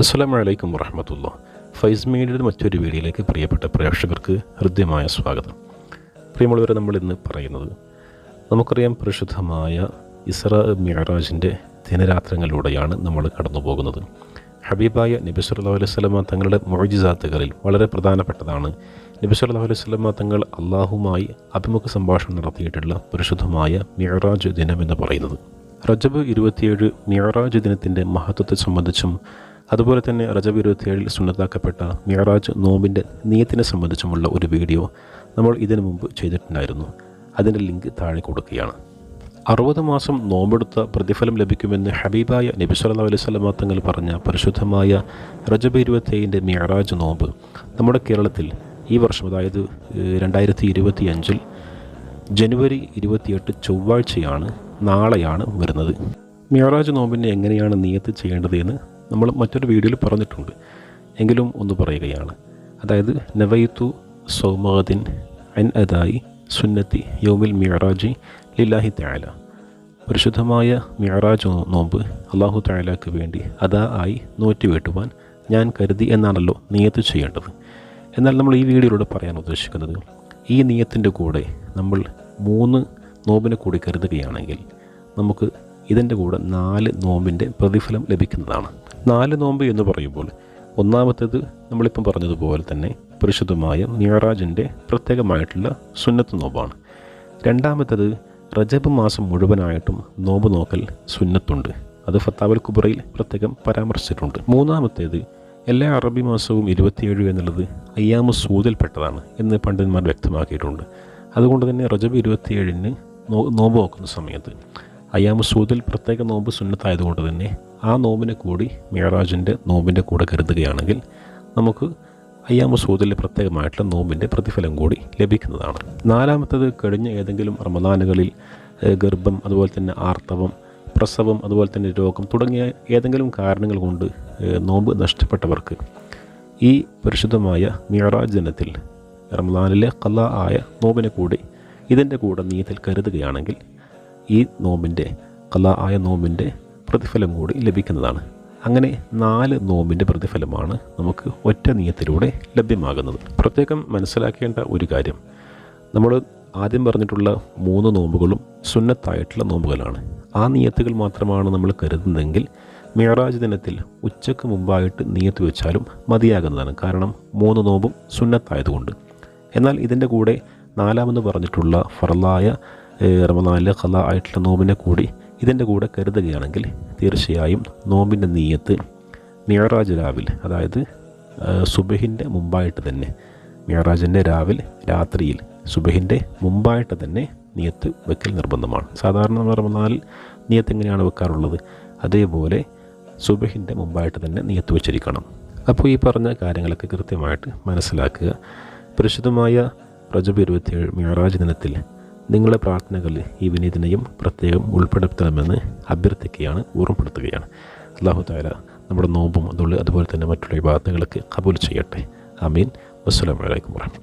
അസ്സാം വലൈക്കും വറഹമത്തുള്ള. ഫൈസ് മീഡിയയുടെ മറ്റൊരു വീഡിയോയിലേക്ക് പ്രിയപ്പെട്ട പ്രേക്ഷകർക്ക് ഹൃദ്യമായ സ്വാഗതം. പ്രിയമുള്ളവരെ നമ്മൾ ഇന്ന് പറയുന്നത് നമുക്കറിയാം പരിശുദ്ധമായ ഇസ്ര മിഹറാജിന്റെ ദിനരാത്രങ്ങളിലൂടെയാണ് നമ്മൾ കടന്നു പോകുന്നത് ഹബീബായ നബി സല്ലാ അലൈഹി തങ്ങളുടെ മൊഴിജിസാത്തുകളിൽ വളരെ പ്രധാനപ്പെട്ടതാണ്. നബി സല്ലാ അലൈഹി തങ്ങൾ അള്ളാഹുമായി അഭിമുഖ സംഭാഷണം നടത്തിയിട്ടുള്ള പരിശുദ്ധമായ മിഹറാജ് ദിനം എന്ന് പറയുന്നത്. റജബ് ഇരുപത്തിയേഴ് മിഹറാജ് ദിനത്തിന്റെ മഹത്വത്തെ സംബന്ധിച്ചും അതുപോലെ തന്നെ റജബ് ഇരുപത്തിയേഴിൽ സുന്നത്താക്കപ്പെട്ട മിയറാജ് നോമ്പിന്റെ നിയത്തിനെ സംബന്ധിച്ചുമുള്ള ഒരു വീഡിയോ നമ്മൾ ഇതിനു മുമ്പ് ചെയ്തിട്ടുണ്ടായിരുന്നു. അതിന്റെ ലിങ്ക് താഴെ കൊടുക്കുകയാണ്. അറുപത് മാസം നോമ്പെടുത്ത പ്രതിഫലം ലഭിക്കുമെന്ന് ഹബീബായ നബി സല്ലല്ലാഹു അലൈഹി വസല്ലമ തങ്ങൾ പറഞ്ഞ പരിശുദ്ധമായ റജബ് ഇരുപത്തിയേഴിന്റെ മിയറാജ് നോമ്പ് നമ്മുടെ കേരളത്തിൽ ഈ വർഷം അതായത് രണ്ടായിരത്തി ഇരുപത്തി അഞ്ചിൽ ജനുവരി ഇരുപത്തിയെട്ട് ചൊവ്വാഴ്ചയാണ് നാളെയാണ് വരുന്നത്. മിയറാജ് നോമ്പിനെ എങ്ങനെയാണ് നിയത്ത് ചെയ്യേണ്ടത് എന്ന് നമ്മൾ മറ്റൊരു വീഡിയോയിൽ പറഞ്ഞിട്ടുണ്ട്. എങ്കിലും ഒന്ന് പറയുകയാണ്. അതായത് നവയിത്തു സൗമഹദിൻ അൻ അദായി സുന്നത്തി യോമിൽ മിയറാജി ലില്ലാഹി താല പരിശുദ്ധമായ മിയറാജ് നോമ്പ് അള്ളാഹു താലാക്ക് വേണ്ടി അതാ ആയി നോറ്റി വീട്ടുവാൻ ഞാൻ കരുതി എന്നാണല്ലോ നിയത്ത് ചെയ്യേണ്ടത്. എന്നാൽ നമ്മൾ ഈ വീഡിയോയിലൂടെ പറയാൻ ഉദ്ദേശിക്കുന്നത് ഈ നിയത്തിന്റെ കൂടെ നമ്മൾ മൂന്ന് നോമ്പിനെ കൂടി കരുതുകയാണെങ്കിൽ നമുക്ക് ഇതിന്റെ കൂടെ നാല് നോമ്പിന്റെ പ്രതിഫലം ലഭിക്കുന്നതാണ്. നാല് നോമ്പ് എന്ന് പറയുമ്പോൾ ഒന്നാമത്തേത് നമ്മളിപ്പം പറഞ്ഞതുപോലെ തന്നെ പരിശുദ്ധമായ നിയറാജിന്റെ പ്രത്യേകമായിട്ടുള്ള സുന്നത്ത് നോമ്പാണ്. രണ്ടാമത്തേത് റജബ് മാസം മുഴുവനായിട്ടും നോമ്പ് നോക്കൽ സുന്നത്തുണ്ട്. അത് ഫത്താവൽ കുബറയിൽ പ്രത്യേകം പരാമർശിച്ചിട്ടുണ്ട്. മൂന്നാമത്തേത് എല്ലാ അറബി മാസവും ഇരുപത്തിയേഴ് എന്നുള്ളത് അയ്യാമ സൂതിൽപ്പെട്ടതാണ് എന്ന് പണ്ഡിതന്മാർ വ്യക്തമാക്കിയിട്ടുണ്ട്. അതുകൊണ്ട് തന്നെ റജബ് ഇരുപത്തിയേഴിന് നോ നോമ്പ് നോക്കുന്ന സമയത്ത് അയ്യാമ സൂതിൽ പ്രത്യേക നോമ്പ് സുന്നത്തായതുകൊണ്ട് തന്നെ ആ നോമ്പിനെ കൂടി മിയറാജിന്റെ നോമ്പിന്റെ കൂടെ കരുതുകയാണെങ്കിൽ നമുക്ക് അയ്യാമ സൂദിലെ പ്രത്യേകമായിട്ടുള്ള നോമ്പിന്റെ പ്രതിഫലം കൂടി ലഭിക്കുന്നതാണ്. നാലാമത്തത് കഴിഞ്ഞ ഏതെങ്കിലും റമദാനുകളിൽ ഗർഭം അതുപോലെ തന്നെ ആർത്തവം പ്രസവം അതുപോലെ തന്നെ രോഗം തുടങ്ങിയ ഏതെങ്കിലും കാരണങ്ങൾ കൊണ്ട് നോമ്പ് നഷ്ടപ്പെട്ടവർക്ക് ഈ പരിശുദ്ധമായ മിയറാജ് ദിനത്തിൽ റമദാനിലെ കല ആയ നോമ്പിനെ കൂടി ഇതിന്റെ കൂടെ നീതിൽ കരുതുകയാണെങ്കിൽ ഈ നോമ്പിന്റെ കല ആയ നോമ്പിന്റെ പ്രതിഫലം കൂടി ലഭിക്കുന്നതാണ്. അങ്ങനെ നാല് നോമ്പിന്റെ പ്രതിഫലമാണ് നമുക്ക് ഒറ്റ നിയത്തിലൂടെ ലഭ്യമാകുന്നത്. പ്രത്യേകം മനസ്സിലാക്കേണ്ട ഒരു കാര്യം. നമ്മൾ ആദ്യം പറഞ്ഞിട്ടുള്ള മൂന്ന് നോമ്പുകളും സുന്നത്തായിട്ടുള്ള നോമ്പുകളാണ്. ആ നിയത്തുകൾ മാത്രമാണ് നമ്മൾ കരുതുന്നതെങ്കിൽ മേറാജ് ദിനത്തിൽ ഉച്ചയ്ക്ക് മുമ്പായിട്ട് നിയത്ത് വെച്ചാലും മതിയാകുന്നതാണ്. കാരണം മൂന്ന് നോമ്പും സുന്നത്തായതുകൊണ്ട്. എന്നാൽ ഇതിന്റെ കൂടെ നാലാമെന്ന് പറഞ്ഞിട്ടുള്ള ഫറലായ റമദാനിലെ കല ആയിട്ടുള്ള നോമ്പിനെ കൂടി ഇതിന്റെ കൂടെ കരുതുകയാണെങ്കിൽ തീർച്ചയായും നോമ്പിന്റെ നീയത്ത് മിയറാജ് രാവിൽ അതായത് സുബഹിന്റെ മുമ്പായിട്ട് തന്നെ മിയറാജിന്റെ രാവിൽ രാത്രിയിൽ സുബഹിന്റെ മുമ്പായിട്ട് തന്നെ നിയത്ത് വെക്കൽ നിർബന്ധമാണ്. സാധാരണ നമ്മൾ റമദാനിൽ നിയത്ത് എങ്ങനെയാണ് വെക്കാറുള്ളത്? അതേപോലെ സുബഹിന്റെ മുമ്പായിട്ട് തന്നെ നിയത്ത് വെച്ചിരിക്കണം. അപ്പോൾ ഈ പറഞ്ഞ കാര്യങ്ങളൊക്കെ കൃത്യമായിട്ട് മനസ്സിലാക്കുക. പരിശുദ്ധമായ റജബ് ഇരുപത്തിയേഴ് മിയറാജ് ദിനത്തിൽ നിങ്ങളുടെ പ്രാർത്ഥനകളിൽ ഈ വിനീതനെയും പ്രത്യേകം ഉൾപ്പെടുത്തണമെന്ന് അഭ്യർത്ഥിക്കുകയാണ് ഓർമ്മപ്പെടുത്തുകയാണ്. അള്ളാഹു താല നമ്മുടെ നോമ്പും അതുപോലെ തന്നെ മറ്റുള്ള വിഭാഗങ്ങളൊക്കെ കബൂൽ ചെയ്യട്ടെ. അമീൻ വസ്സലാമലൈക്കും വാഹമത്ത്